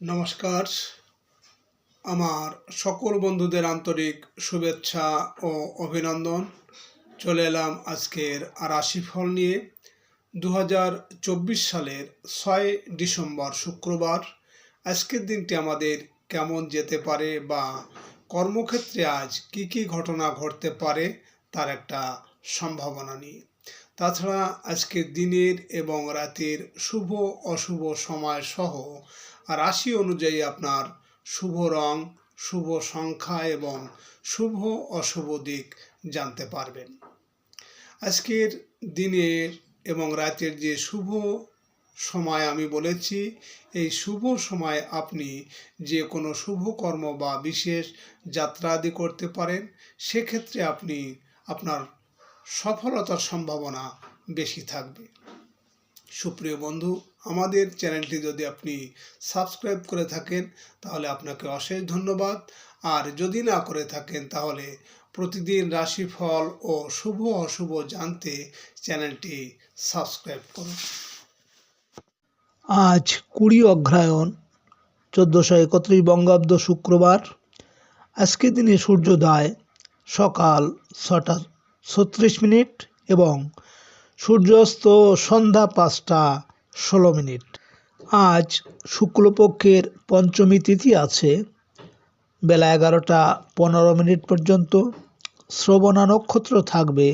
নমস্কার। আমার সকল বন্ধুদের আন্তরিক শুভেচ্ছা ও অভিনন্দন। চলে এলাম আজকের রাশিফল নিয়ে। দু হাজার চব্বিশ সালের ছয় ডিসেম্বর শুক্রবার। আজকের দিনটি আমাদের কেমন যেতে পারে বা কর্মক্ষেত্রে আজ কি কি ঘটনা ঘটতে পারে তার একটা সম্ভাবনা নিয়ে। তাছাড়া আজকের দিনের এবং রাতের শুভ অশুভ সময় সহ রাশি অনুযায়ী আপনার শুভ রং, শুভ সংখ্যা এবং শুভ অশুভ দিক জানতে পারবেন। আজকের দিনের এবং রাতের যে শুভ সময় আমি বলেছি, এই শুভ সময় আপনি যে কোনো শুভ কর্ম বা বিশেষ যাত্রা আদি করতে পারেন, সেক্ষেত্রে আপনি আপনার সফলতার সম্ভাবনা বেশি থাকবে। সুপ্রিয় বন্ধু, আমাদের চ্যানেলটি যদি আপনি সাবস্ক্রাইব করে থাকেন, তাহলে আপনাকে অশেষ ধন্যবাদ। আর যদি না করে থাকেন, তাহলে প্রতিদিন রাশিফল ও শুভ অশুভ জানতে চ্যানেলটি সাবস্ক্রাইব করুন। আজ কুড়ি অগ্রহায়ণ, চোদ্দোশো একত্রিশ বঙ্গাব্দ শুক্রবার। আজকের দিনে সূর্যোদয় সকাল ছটা ছত্রিশ মিনিট এবং সূর্যাস্ত সন্ধ্যা পাঁচটা ষোলো মিনিট। আজ শুক্লপক্ষের পঞ্চমী তিথি আছে। বেলা এগারোটা পনেরো মিনিট পর্যন্ত শ্রবণা নক্ষত্র থাকবে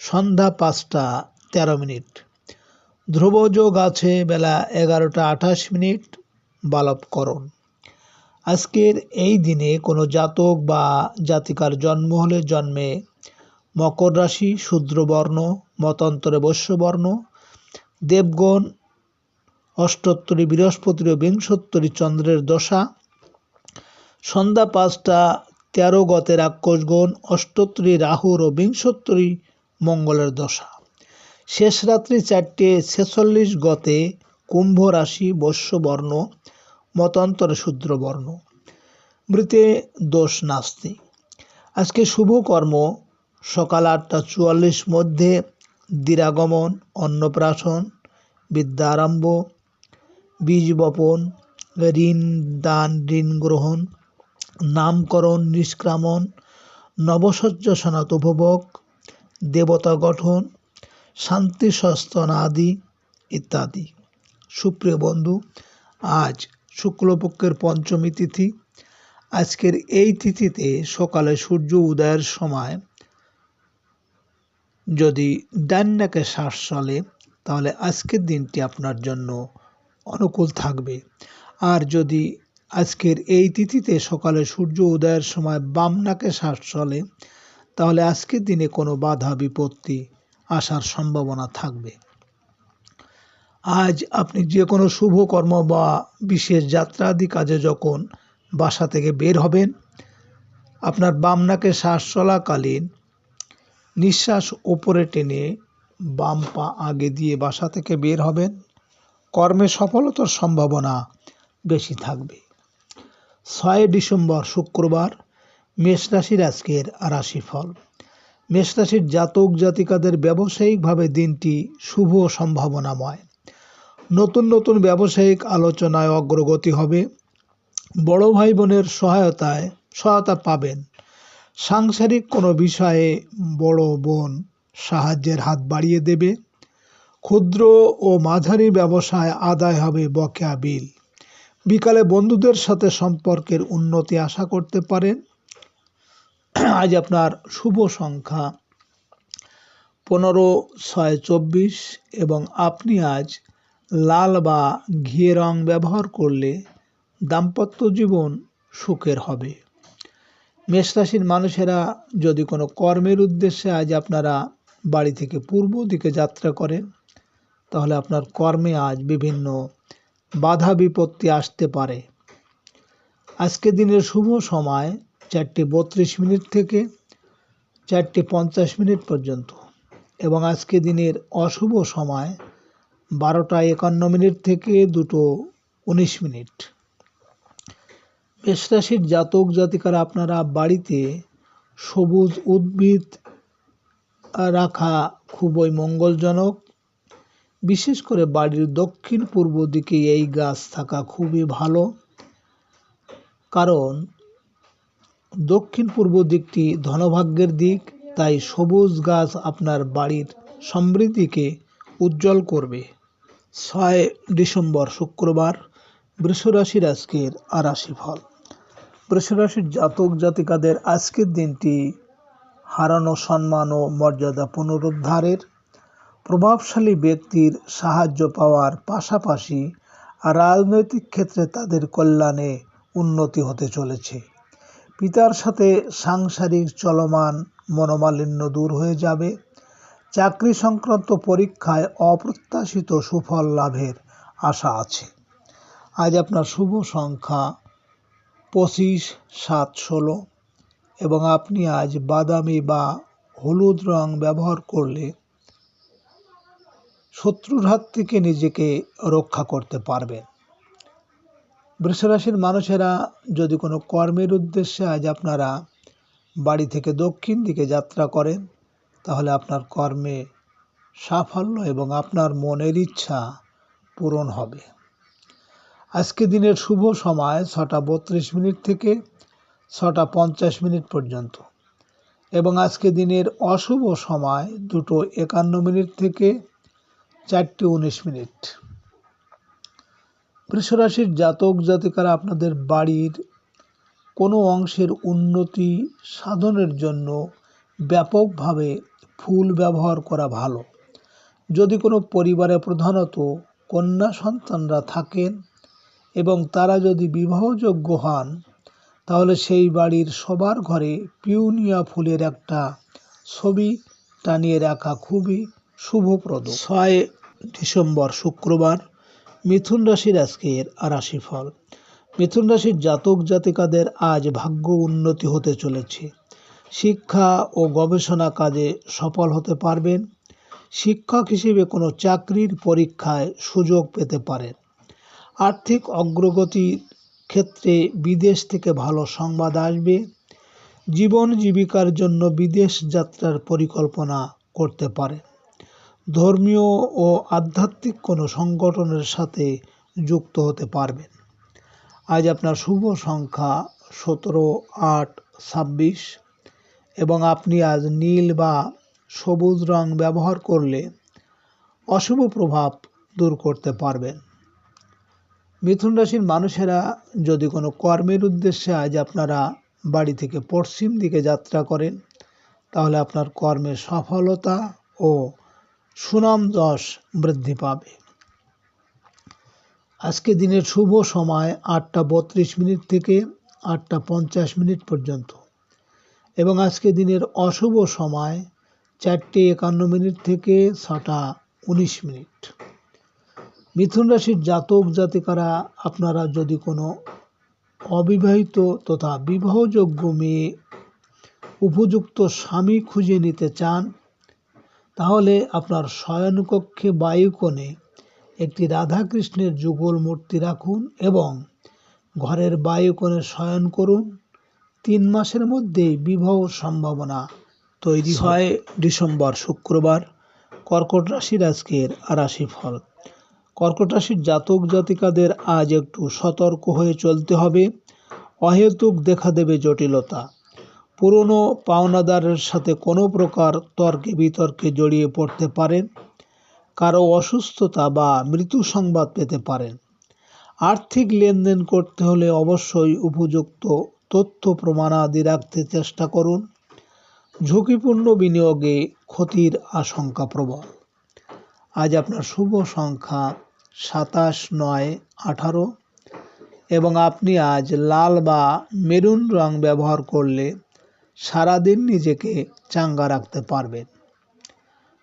সন্ধ্যা পাঁচটা তেরো মিনিট। ধ্রুবযোগ আছে বেলা এগারোটা আঠাশ মিনিট বালবকরণ। আজকের এই দিনে কোনো জাতক বা জাতিকার জন্ম হলে জন্মে মকর রাশি, শূদ্রবর্ণ মতান্তরে বৈশ্যবর্ণ, দেবগণ অষ্টোত্তরী বৃহস্পতির ও বিংশোত্তরী চন্দ্রের দশা, সন্ধ্যা পাঁচটা তেরো গতের রাক্ষসগণ অষ্টোত্তরী রাহুর ও বিংশোত্তরী মঙ্গলের দশা। শেষ রাত্রি চারটে ছেচল্লিশ গতে কুম্ভ রাশি বৈশ্যবর্ণ, মতান্তরে শূদ্রবর্ণ। মৃতে দোষ নাস্তি। আজকে শুভ কর্ম, সকাল আটটা চুয়াল্লিশ মধ্যে দিরাগমন, অন্নপ্রাশন, বিদ্যারম্ভ বীজ বপন ঋণ, দান, ঋণ গ্রহণ, নামকরণ, নিষ্ক্রামণ, নবসজ্জ সনাত উপভোগ দেবতা গঠন, শান্তি সস্তন আদি ইত্যাদি। সুপ্রিয় বন্ধু, আজ শুক্লপক্ষের পঞ্চমী তিথি। আজকের এই তিথিতে সকালে সূর্য উদয়ের সময় যদি ডান নাকে শ্বাস চলে, তাহলে আজকের দিনটি আপনার জন্য অনুকূল থাকবে। আর যদি আজকের এই তিথিতে সকালে সূর্য উদয়ের সময় বাম নাকে শ্বাস চলে, তাহলে আজকের দিনে কোনো বাধা বিপত্তি আসার সম্ভাবনা থাকবে। আজ আপনি যে কোনো শুভ কর্ম বা বিশেষ যাত্রাদি কাজে যখন বাসা থেকে বের হবেন, আপনার বাম নাকে শ্বাস চলাকালীন নিঃশ্বাস ওপরে টেনে বাম পা আগে দিয়ে বাসা থেকে বের হবেন। কর্মে সফলতার সম্ভাবনা বেশি থাকবে। ছয় ডিসেম্বর, শুক্রবার, মেষ রাশির আজকের রাশিফল। মেষ রাশির জাতক জাতিকাদের ব্যবসায়িকভাবে দিনটি শুভ সম্ভাবনাময়। নতুন নতুন ব্যবসায়িক আলোচনায় অগ্রগতি হবে। বড় ভাই বোনের সহায়তায় সহায়তা পাবেন। সাংসারিক কোনো বিষয়ে বড় বোন সাহায্যের হাত বাড়িয়ে দেবে। ক্ষুদ্র ও মাঝারি ব্যবসায় আদায় হবে বকেয়া বিল। বিকালে বন্ধুদের সাথে সম্পর্কের উন্নতি আশা করতে পারেন। আজ আপনার শুভ সংখ্যা পনেরো, ছয়, চব্বিশ এবং আপনি আজ লাল বা ঘিয়ে রং ব্যবহার করলে দাম্পত্য জীবন সুখের হবে। মেষ রাশির মানুষেরা যদি কোনো কর্মের উদ্দেশ্যে আজ আপনারা বাড়ি থেকে পূর্ব দিকে যাত্রা করেন, তাহলে আপনার কর্মে আজ বিভিন্ন বাধা বিপত্তি আসতে পারে। আজকে দিনের শুভ সময় চারটে বত্রিশ মিনিট থেকে চারটে পঞ্চাশ মিনিট পর্যন্ত এবং আজকে দিনের অশুভ সময় বারোটা একান্ন মিনিট থেকে দুটো উনিশ মিনিট। মেষ রাশির জাতক জাতিকারা আপনারা বাড়িতে সবুজ উদ্ভিদ রাখা খুবই মঙ্গলজনক। বিশেষ করে বাড়ির দক্ষিণ পূর্ব দিকে এই গাছ থাকা খুবই ভালো। কারণ দক্ষিণ পূর্ব দিকটি ধনভাগ্যের দিক, তাই সবুজ গাছ আপনার বাড়ির সমৃদ্ধিকে উজ্জ্বল করবে। ছয় ডিসেম্বর শুক্রবার, বৃষরাশির আজকের আরাশি রাশিফল বৃষরাশির জাতক জাতিকাদের আজকের দিনটি হারানো সম্মান ও মর্যাদা পুনরুদ্ধারের প্রভাবশালী ব্যক্তির সাহায্য পাওয়ার পাশাপাশি রাজনৈতিক ক্ষেত্রে তাদের কল্যাণে উন্নতি হতে চলেছে। পিতার সাথে সাংসারিক চলমান মনোমালিন্য দূর হয়ে যাবে। চাকরি সংক্রান্ত পরীক্ষায় অপ্রত্যাশিত সুফল লাভের আশা আছে। আজ আপনার শুভ সংখ্যা পঁচিশ, সাত, ষোলো এবং আপনি আজ বাদামি বা হলুদ রং ব্যবহার করলে শত্রুর হাত থেকে নিজেকে রক্ষা করতে পারবেন। বৃষরাশির মানুষেরা যদি কোনো কর্মের উদ্দেশ্যে আজ আপনারা বাড়ি থেকে দক্ষিণ দিকে যাত্রা করেন, তাহলে আপনার কর্মে সাফল্য এবং আপনার মনের ইচ্ছা পূরণ হবে। আজকে দিনের শুভ সময় ছটা বত্রিশ মিনিট থেকে ছটা পঞ্চাশ মিনিট পর্যন্ত। এবং আজকে দিনের অশুভ সময় দুটো একান্ন মিনিট থেকে চারটে উনিশ মিনিট। বৃষরাশির জাতক জাতিকারা আপনাদের বাড়ির কোনো অংশের উন্নতি সাধনের জন্য ব্যাপকভাবে ফুল ব্যবহার করা ভালো। যদি কোনো পরিবারে প্রধানত কন্যা সন্তানরা থাকেন এবং তারা যদি বিবাহযোগ্য হন, তাহলে সেই বাড়ির সবার ঘরে পিউনিয়া ফুলের একটা ছবি টানিয়ে রাখা খুবই শুভপ্রদ। ছয় ডিসেম্বর শুক্রবার মিথুন রাশির আজকের রাশিফল। মিথুন রাশির জাতক জাতিকাদের আজ ভাগ্য উন্নতি হতে চলেছে। শিক্ষা ও গবেষণা কাজে সফল হতে পারবেন। শিক্ষক হিসেবে কোনো চাকরির পরীক্ষায় সুযোগ পেতে পারেন। আর্থিক অগ্রগতির ক্ষেত্রে বিদেশ থেকে ভালো সংবাদ আসবে। জীবন জীবিকার জন্য বিদেশ যাত্রার পরিকল্পনা করতে পারে। ধর্মীয় ও আধ্যাত্মিক কোনো সংগঠনের সাথে যুক্ত হতে পারবেন। আজ আপনার শুভ সংখ্যা সতেরো, আট, ছাব্বিশ এবং আপনি আজ নীল বা সবুজ রং ব্যবহার করলে অশুভ প্রভাব দূর করতে পারবেন। মিথুন রাশির মানুষেরা যদি কোনো কর্মের উদ্দেশ্যে আজ আপনারা বাড়ি থেকে পশ্চিম দিকে যাত্রা করেন, তাহলে আপনার কর্মের সফলতা ও সুনাম যশ বৃদ্ধি পাবে। আজকে দিনের শুভ সময় আটটা বত্রিশ মিনিট থেকে আটটা পঞ্চাশ মিনিট পর্যন্ত এবং আজকে দিনের অশুভ সময় চারটে একান্ন মিনিট থেকে ছটা উনিশ মিনিট। মিথুন রাশির জাতক জাতিকারা, আপনারা যদি কোনো অবিবাহিত তথা বিবাহযোগ্য মেয়ে উপযুক্ত স্বামী খুঁজে নিতে চান, তাহলে আপনার শয়নকক্ষে বায়ুকোণে একটি রাধাকৃষ্ণের যুগল মূর্তি রাখুন এবং ঘরের বায়ুকোণে শয়ন করুন। তিন মাসের মধ্যেই বিবাহ সম্ভাবনা তৈরি হয় ডিসেম্বর, শুক্রবার। কর্কট রাশির আজকের রাশিফল কর্কট রাশির জাতক জাতিকাদের আজ একটু সতর্ক হয়ে চলতে হবে। অহেতুক দেখা দেবে জটিলতা। পুরনো পাওনাদারের সাথে কোনো প্রকার তর্কে বিতর্কে জড়িয়ে পড়তে পারেন। কারও অসুস্থতা বা মৃত্যু সংবাদ পেতে পারেন। আর্থিক লেনদেন করতে হলে অবশ্যই উপযুক্ত তথ্য প্রমাণাদি রাখতে চেষ্টা করুন। ঝুঁকিপূর্ণ বিনিয়োগে ক্ষতির আশঙ্কা প্রবল। আজ আপনার শুভ সংখ্যা সাতাশ নয় আঠারো। এবং আপনি আজ লাল বা মেরুন রং ব্যবহার করলে সারাদিন নিজেকে চাঙ্গা রাখতে পারবেন।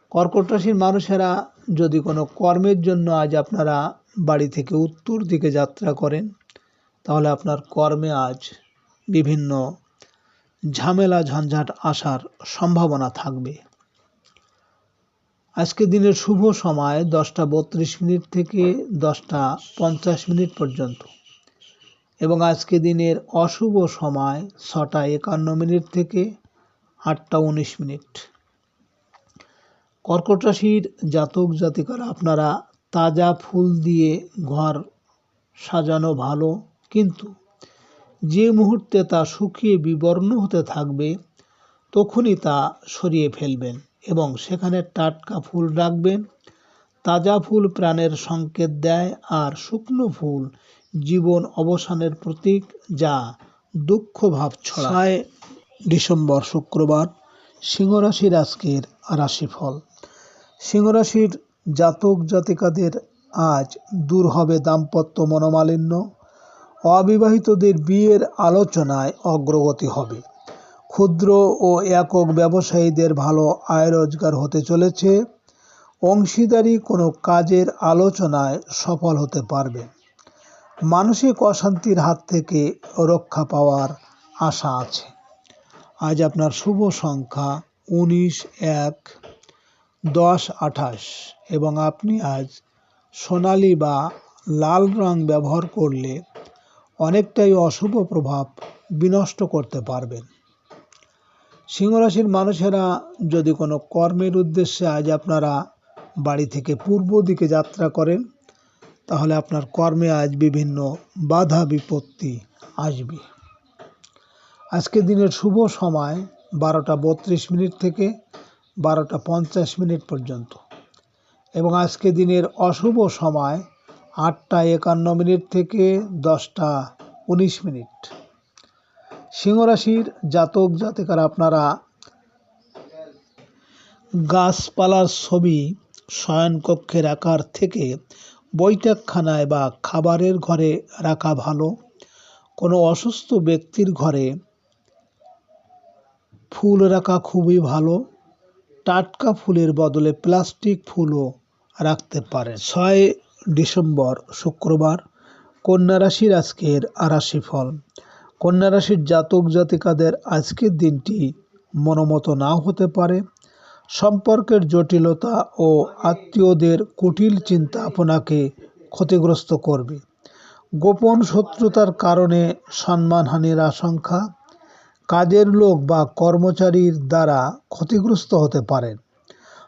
কর্কট রাশির মানুষেরা যদি কোনো কর্মের জন্য আজ আপনারা বাড়ি থেকে উত্তর দিকে যাত্রা করেন, তাহলে আপনার কর্মে আজ বিভিন্ন ঝামেলা, ঝঞ্ঝাট আসার সম্ভাবনা থাকবে। আজকে দিনের শুভ সময় দশটা বত্রিশ মিনিট থেকে দশটা পঞ্চাশ মিনিট পর্যন্ত। এবং আজকে দিনের অশুভ সময় ছটা একান্ন মিনিট থেকে আটটা উনিশ মিনিট। কর্কট রাশির জাতক জাতিকারা, আপনারা তাজা ফুল দিয়ে ঘর সাজানো ভালো, কিন্তু যে মুহূর্তে তা শুকিয়ে বিবর্ণ হতে থাকবে, তখনই তা সরিয়ে ফেলবেন। এবং সেখানে টাটকা ফুল রাখবেন। তাজা ফুল প্রাণের সংকেত দেয় আর শুকনো ফুল জীবন অবসানের প্রতীক যা দুঃখ ভাব ছড়ায়। ডিসেম্বর শুক্রবার সিংহরাশির আজকের রাশিফল। সিংহরাশির জাতক জাতিকাদের আজ দূর হবে দাম্পত্য মনোমালিন্য। অবিবাহিতদের বিয়ের আলোচনায় অগ্রগতি হবে। ক্ষুদ্র ও একক ব্যবসায়ীদের ভালো আয় রোজগার হতে চলেছে। অংশীদারি কোনো কাজের আলোচনায় সফল হতে পারবে। মানসিক অশান্তির হাত থেকে রক্ষা পাওয়ার আশা আছে। আজ আপনার শুভ সংখ্যা উনিশ, এক, দশ, আঠাশ এবং আপনি আজ সোনালি বা লাল রং ব্যবহার করলে অনেকটাই অশুভ প্রভাব বিনষ্ট করতে পারবেন। সিংহরাশির মানুষেরা যদি কোনো কর্মের উদ্দেশ্যে আজ আপনারা বাড়ি থেকে পূর্ব দিকে যাত্রা করেন, তাহলে আপনার কর্মে আজ বিভিন্ন বাধা বিপত্তি আসবে। আজকে দিনের শুভ সময় বারোটা বত্রিশ মিনিট থেকে বারোটা পঞ্চাশ মিনিট পর্যন্ত এবং আজকে দিনের অশুভ সময় আটটা একান্ন মিনিট থেকে দশটা উনিশ মিনিট। সিংহরাশির জাতক জাতিকার আপনারা গাছপালার ছবি শয়নকক্ষে রাখার থেকে বৈঠকখানায় বা খাবারের ঘরে রাখা ভালো। কোনো অসুস্থ ব্যক্তির ঘরে ফুল রাখা খুবই ভালো। টাটকা ফুলের বদলে প্লাস্টিক ফুলও রাখতে পারেন। ছয় ডিসেম্বর, শুক্রবার, কন্যা রাশির আজকের রাশিফল কন্যা রাশির জাতক জাতিকাদের আজকের দিনটি মনোমতো নাও হতে পারে। সম্পর্কের জটিলতা ও আত্মীয়দের কুটিল চিন্তা আপনাকে ক্ষতিগ্রস্ত করবে। গোপন শত্রুতার কারণে সম্মানহানির আশঙ্কা, কাজের লোক বা কর্মচারীর দ্বারা ক্ষতিগ্রস্ত হতে পারেন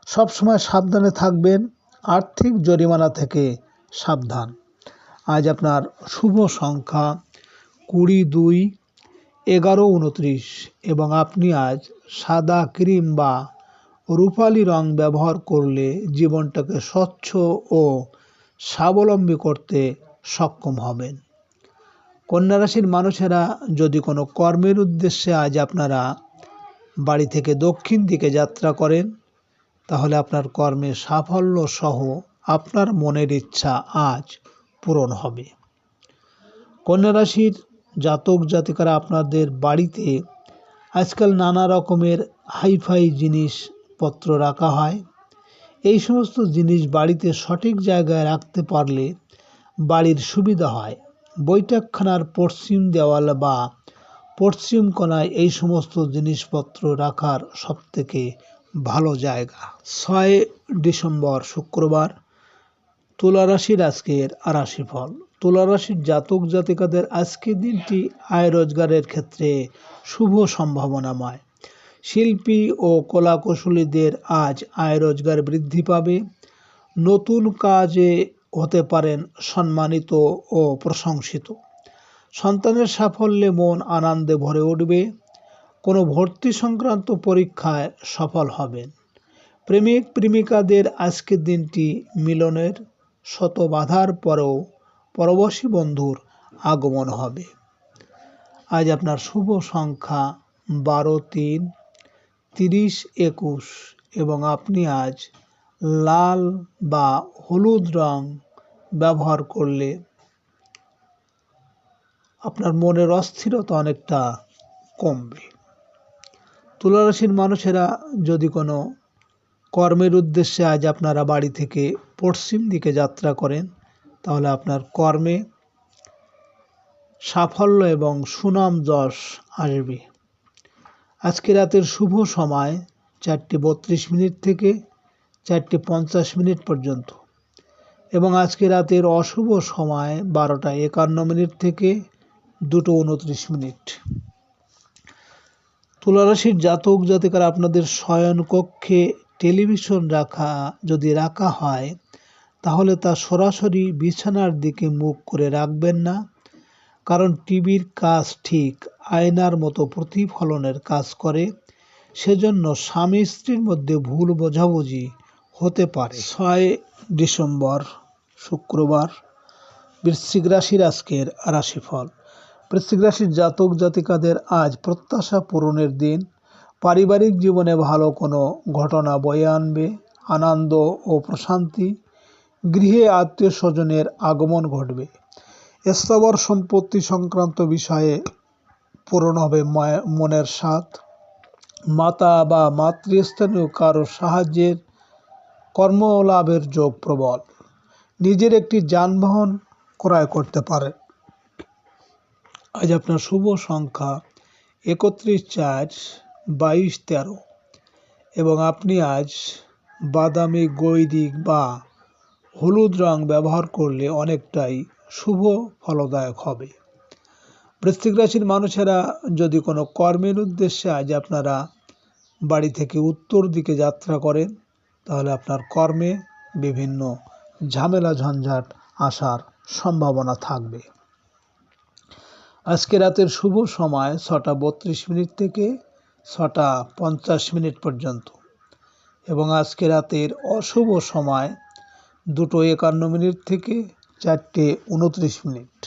সবসময় সাবধানে থাকবেন, আর্থিক জরিমানা থেকে সাবধান। আজ আপনার শুভ সংখ্যা কুড়ি দুই, এগারো উনত্রিশ এবং আপনি আজ সাদা ক্রিম বা রূপালি রং ব্যবহার করলে জীবনটাকে স্বচ্ছ ও স্বাবলম্বী করতে সক্ষম হবেন। কন্যা রাশির মানুষেরা যদি কোনো কর্মের উদ্দেশ্যে আজ আপনারা বাড়ি থেকে দক্ষিণ দিকে যাত্রা করেন, তাহলে আপনার কর্মে সাফল্য সহ আপনার মনের ইচ্ছা আজ পূরণ হবে। কন্যা রাশির জাতক জাতিকারা আপনাদের বাড়িতে আজকাল নানা রকমের হাইফাই জিনিসপত্র রাখা হয়। এই সমস্ত জিনিস বাড়িতে সঠিক জায়গায় রাখতে পারলে বাড়ির সুবিধা হয়। বৈঠকখানার পশ্চিম দেওয়াল বা পশ্চিম কোণায় এই সমস্ত জিনিসপত্র রাখার সবথেকে ভালো জায়গা। ছয় ডিসেম্বর শুক্রবার তুলা রাশির আজকের রাশিফল তুলা রাশির জাতক জাতিকাদের আজকের দিনটি আয় রোজগারের ক্ষেত্রে শুভ সম্ভাবনাময়। শিল্পী ও কলাকুশলীদের আজ আয় রোজগার বৃদ্ধি পাবে। নতুন কাজে হতে পারেন সম্মানিত ও প্রশংসিত। সন্তানের সাফল্যে মন আনন্দে ভরে উঠবে। কোনো ভর্তি সংক্রান্ত পরীক্ষায় সফল হবেন। প্রেমিক প্রেমিকাদের আজকের দিনটি মিলনের শত বাধার পরেও পরবশী বন্ধুর আগমন হবে। আজ আপনার শুভ সংখ্যা বারো তিন, তিরিশ একুশ এবং আপনি আজ লাল বা হলুদ রং ব্যবহার করলে আপনার মনের অস্থিরতা অনেকটা কমবে। তুলারাশির মানুষেরা যদি কোনো কর্মের উদ্দেশ্যে আজ আপনারা বাড়ি থেকে পশ্চিম দিকে যাত্রা করেন তাহলে আপনার কর্মে সাফল্য এবং সুনাম যশ আসবে। আজকে রাতের শুভ সময় চারটে বত্রিশ মিনিট থেকে চারটে পঞ্চাশ মিনিট পর্যন্ত এবং আজকে রাতের অশুভ সময় বারোটা একান্ন মিনিট থেকে দুটো উনত্রিশ মিনিট। তুলারাশির জাতক জাতিকার আপনাদের শয়নকক্ষে টেলিভিশন রাখা যদি রাখা হয় তাহলে তা সরাসরি বিছানার দিকে মুখ করে রাখবেন না, কারণ টিভির কাজ ঠিক আয়নার মতো প্রতিফলনের কাজ করে, সেজন্য স্বামী স্ত্রীর মধ্যে ভুল বোঝাবুঝি হতে পারে। ছয় ডিসেম্বর, শুক্রবার, বৃশ্চিক রাশির আজকের রাশিফল। বৃশ্চিক রাশির জাতক জাতিকাদের আজ প্রত্যাশা পূরণের দিন। পারিবারিক জীবনে ভালো কোনো ঘটনা বয়ে আনবে, আনন্দ ও প্রশান্তি গৃহে আত্মীয় স্বজনের আগমন ঘটবে। স্থাবর সম্পত্তি সংক্রান্ত বিষয়ে পূরণ হবে মনের স্বাদ। মাতা বা মাতৃস্থানীয় কারও সাহায্যের কর্মলাভের যোগ প্রবল। নিজের একটি যানবাহন ক্রয় করতে পারে। আজ আপনার শুভ সংখ্যা একত্রিশ চার বাইশ তেরো এবং আপনি আজ বাদামি গৈরিক বা হলুদ রং ব্যবহার করলে অনেকটাই শুভ ফলদায়ক হবে। বৃশ্চিক রাশির মানুষেরা যদি কোনো কর্মের উদ্দেশ্যে আজ আপনারা বাড়ি থেকে উত্তর দিকে যাত্রা করেন, তাহলে আপনার কর্মে বিভিন্ন ঝামেলা ঝঞ্ঝাট আসার সম্ভাবনা থাকবে। আজকে রাতের শুভ সময় ছটা বত্রিশ মিনিট থেকে ছটা পঞ্চাশ মিনিট পর্যন্ত এবং আজকে রাতের অশুভ সময় দুটো একান্ন মিনিট থেকে চারটে উনত্রিশ মিনিট।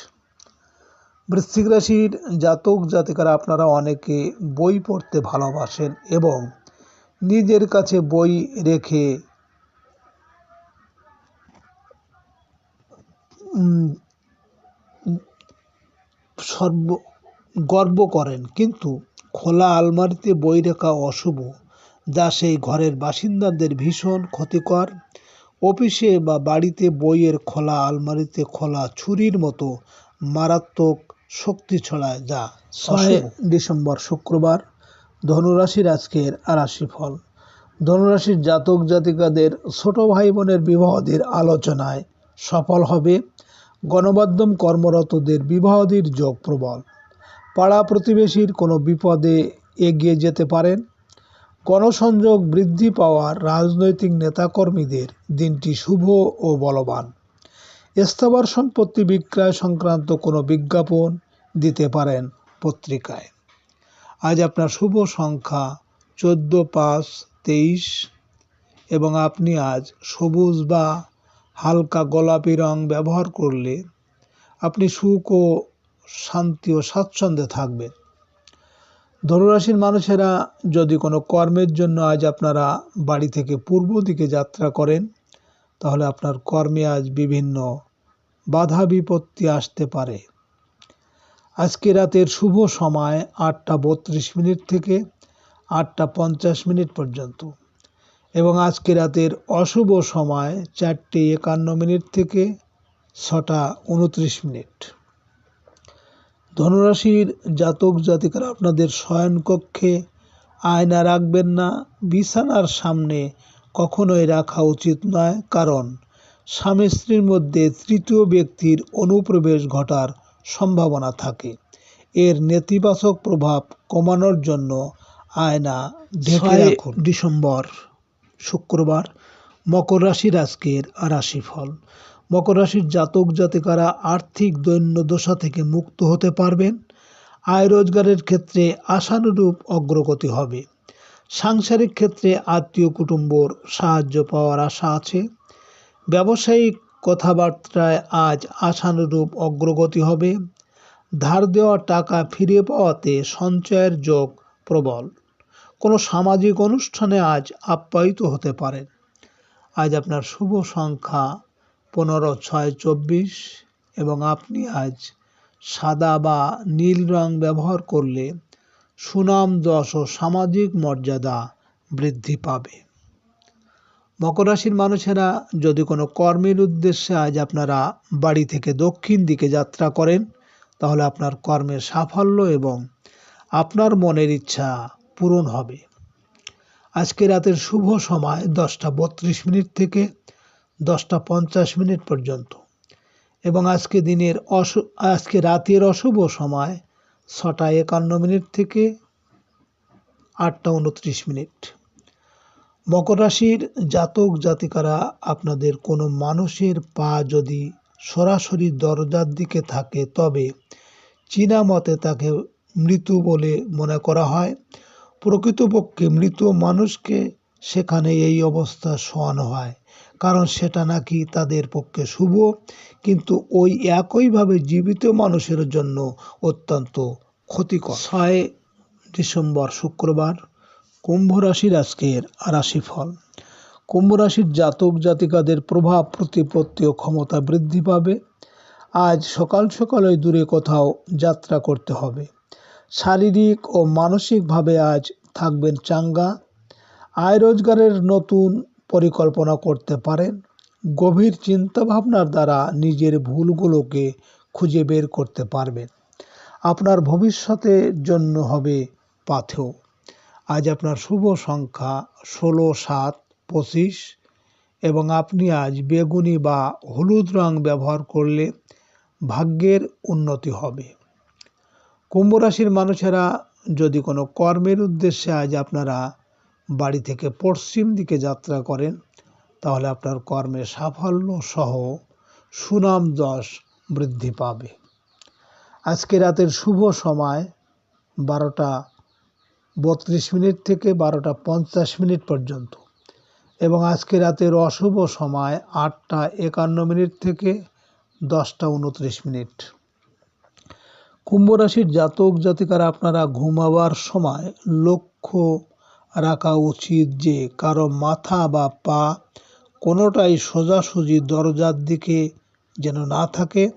বৃশ্চিক রাশির জাতক জাতিকারা আপনারা অনেকে বই পড়তে ভালোবাসেন এবং নিজের কাছে বই রেখে সর্ব গর্ব করেন। কিন্তু খোলা আলমারিতে বই রাখা অশুভ, যা সেই ঘরের বাসিন্দাদের ভীষণ ক্ষতিকর। অফিসে বা বাড়িতে বইয়ের খোলা আলমারিতে খোলা ছুরির মতো মারাত্মক শক্তি ছড়ায় যা ছয় ডিসেম্বর শুক্রবার ধনুরাশির আজকের আরাশি ফল ধনুরাশির জাতক জাতিকাদের ছোট ভাই বোনের বিবাহদের আলোচনায় সফল হবে গণমাধ্যম কর্মরতদের বিবাহদের যোগ প্রবল। পাড়া প্রতিবেশীর কোনো বিপদে এগিয়ে যেতে পারেন গণসংযোগ বৃদ্ধি পাওয়ার রাজনৈতিক নেতাকর্মীদের দিনটি শুভ ও বলবান। স্থাবর সম্পত্তি বিক্রয় সংক্রান্ত কোনো বিজ্ঞাপন দিতে পারেন পত্রিকায়। আজ আপনার শুভ সংখ্যা চোদ্দ, পাঁচ, তেইশ এবং আপনি আজ সবুজ বা হালকা গোলাপি রং ব্যবহার করলে আপনি সুখ ও শান্তি ও স্বাচ্ছন্দ্যে থাকবেন। ধনুরাশির মানুষেরা যদি কোনো কর্মের জন্য আজ আপনারা বাড়ি থেকে পূর্ব দিকে যাত্রা করেন, তাহলে আপনার কর্মে আজ বিভিন্ন বাধা বিপত্তি আসতে পারে। আজকে রাতের শুভ সময় আটটা বত্রিশ মিনিট থেকে আটটা পঞ্চাশ মিনিট পর্যন্ত এবং আজকে রাতের অশুভ সময় চারটে একান্ন মিনিট থেকে ছটা উনত্রিশ মিনিট। ধনুরাশির জাতক জাতিকারা আপনাদের শয়নকক্ষে আয়না রাখবেন না বিছানার সামনে কখনোই রাখা উচিত নয়। কারণ স্বামী স্ত্রীর মধ্যে তৃতীয় ব্যক্তির অনুপ্রবেশ ঘটার সম্ভাবনা থাকে। এর নেতিবাচক প্রভাব কমানোর জন্য আয়না ঢেকে রাখুন। ডিসেম্বর শুক্রবার মকর রাশির আজকের রাশিফল মকর রাশির জাতক জাতিকারা আর্থিক দৈন্য দশা থেকে মুক্ত হতে পারবেন। আয় রোজগারের ক্ষেত্রে আশানুরূপ অগ্রগতি হবে। সাংসারিক ক্ষেত্রে আত্মীয় কুটুম্বর সাহায্য পাওয়ার আশা আছে। ব্যবসায়িক কথাবার্তায় আজ আশানুরূপ অগ্রগতি হবে। ধার দেওয়া টাকা ফিরে পাওয়াতে সঞ্চয়ের যোগ প্রবল। কোনো সামাজিক অনুষ্ঠানে আজ আপ্যায়িত হতে পারেন আজ আপনার শুভ সংখ্যা পনেরো, ছয়, চব্বিশ এবং আপনি আজ সাদা বা নীল রং ব্যবহার করলে সুনাম যশ ও সামাজিক মর্যাদা বৃদ্ধি পাবে। মকর রাশির মানুষেরা যদি কোনো কর্মের উদ্দেশ্যে আজ আপনারা বাড়ি থেকে দক্ষিণ দিকে যাত্রা করেন, তাহলে আপনার কর্মের সাফল্য এবং আপনার মনের ইচ্ছা পূরণ হবে। আজকে রাতের শুভ সময় দশটা বত্রিশ মিনিট থেকে দশটা পঞ্চাশ মিনিট পর্যন্ত। এবং আজকে দিনের অশু, আজকে রাতের অশুভ সময় ছটা একান্ন মিনিট থেকে আটটা উনত্রিশ মিনিট। মকর রাশির জাতক জাতিকারা, আপনাদের কোনো মানুষের পা যদি সরাসরি দরজার দিকে থাকে, তবে চীনা মতে তাকে মৃত বলে মনে করা হয়। প্রকৃতপক্ষে মৃত মানুষকে সেখানে এই অবস্থা শোয়ানো হয়। কারণ সেটা নাকি তাদের পক্ষে শুভ, কিন্তু ওই একইভাবে জীবিত মানুষের জন্য অত্যন্ত ক্ষতিকর। ছয় ডিসেম্বর শুক্রবার কুম্ভ রাশির আজকের রাশিফল। কুম্ভ রাশির জাতক জাতিকাদের প্রভাব, প্রতিপত্তি ও ক্ষমতা বৃদ্ধি পাবে। আজ সকাল সকালে দূরে কোথাও যাত্রা করতে হবে। শারীরিক ও মানসিকভাবে আজ থাকবেন চাঙ্গা। আয় রোজগারের নতুন পরিকল্পনা করতে পারেন। গভীর চিন্তাভাবনার দ্বারা নিজের ভুলগুলোকে খুঁজে বের করতে পারবেন। আপনার ভবিষ্যতের জন্য হবে পাথেও আজ আপনার শুভ সংখ্যা ষোলো, সাত, পঁচিশ এবং আপনি আজ বেগুনি বা হলুদ রং ব্যবহার করলে ভাগ্যের উন্নতি হবে। কুম্ভ রাশির মানুষেরা যদি কোনো কর্মের উদ্দেশ্যে আজ আপনারা বাড়ি থেকে পশ্চিম দিকে যাত্রা করেন, তাহলে আপনার কর্মে সাফল্য সহ সুনাম যশ বৃদ্ধি পাবে। আজকে রাতের শুভ সময় বারোটা বত্রিশ মিনিট থেকে বারোটা পঞ্চাশ মিনিট পর্যন্ত এবং আজকে রাতের অশুভ সময় আটটা একান্ন মিনিট থেকে দশটা উনত্রিশ মিনিট। কুম্ভ রাশির জাতক জাতিকারা আপনারা ঘুমাবার সময় লক্ষ্য রাখা উচিত যে কারও মাথা বা পা কোনোটাই সোজাসুজি দরজার দিকে যেন না থাকে।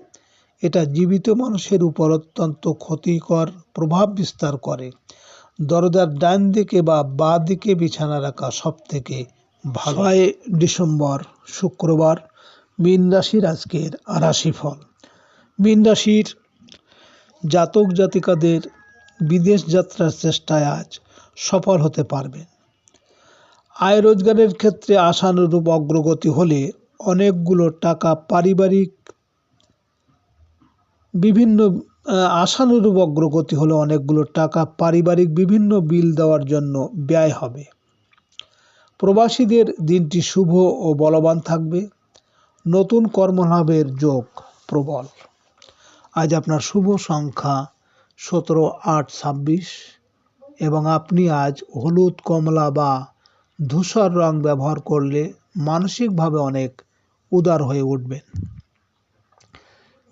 এটা জীবিত মানুষের উপর অত্যন্ত ক্ষতিকর প্রভাব বিস্তার করে। দরজার ডান দিকে বা বাঁ দিকে বিছানা রাখা সব থেকে ভালো ডিসেম্বর, শুক্রবার, মীন রাশির আজকের রাশিফল। মীন রাশির জাতক জাতিকাদের বিদেশ যাত্রার চেষ্টায় আজ সফল হতে পারবেন আয় রোজগারের ক্ষেত্রে আশানুরূপ অগ্রগতি হলে অনেকগুলো টাকা পারিবারিক বিভিন্ন আশানুরূপ অগ্রগতি হলে অনেকগুলো টাকা পারিবারিক বিভিন্ন বিল দেওয়ার জন্য ব্যয় হবে। প্রবাসীদের দিনটি শুভ ও বলবান থাকবে। নতুন কর্মলাভের যোগ প্রবল। আজ আপনার শুভ সংখ্যা সতেরো আট ছাব্বিশ। এবং আপনি আজ হলুদ, কমলা বা ধূসর রং ব্যবহার করলে মানসিকভাবে অনেক উদার হয়ে উঠবেন।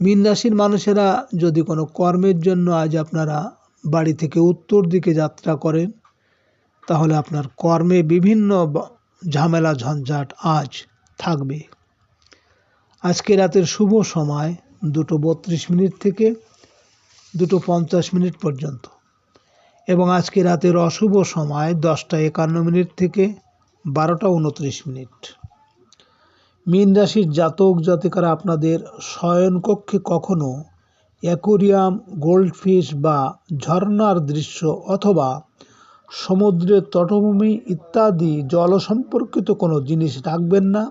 মীন রাশির মানুষেরা যদি কোনো কর্মের জন্য আজ আপনারা বাড়ি থেকে উত্তর দিকে যাত্রা করেন, তাহলে আপনার কর্মে বিভিন্ন ঝামেলা, ঝঞ্ঝাট আজ থাকবে। আজকে রাতের শুভ সময় দুটো বত্রিশ মিনিট থেকে দুটো পঞ্চাশ মিনিট পর্যন্ত। এবং আজকে রাতের অশুভ সময় দশটা একান্ন মিনিট থেকে বারোটা উনত্রিশ মিনিট। মীন রাশির জাতক জাতিকারা আপনাদের শয়নকক্ষে কখনো অ্যাকোরিয়াম, গোল্ডফিশ বা ঝর্ণার দৃশ্য অথবা সমুদ্রের তটভূমি ইত্যাদি জল সম্পর্কিত কোনো জিনিস রাখবেন না,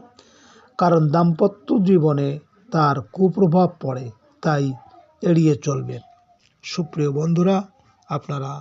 কারণ দাম্পত্য জীবনে তার কুপ্রভাব পড়ে, তাই এড়িয়ে চলবেন। সুপ্রিয় বন্ধুরা, আপনারা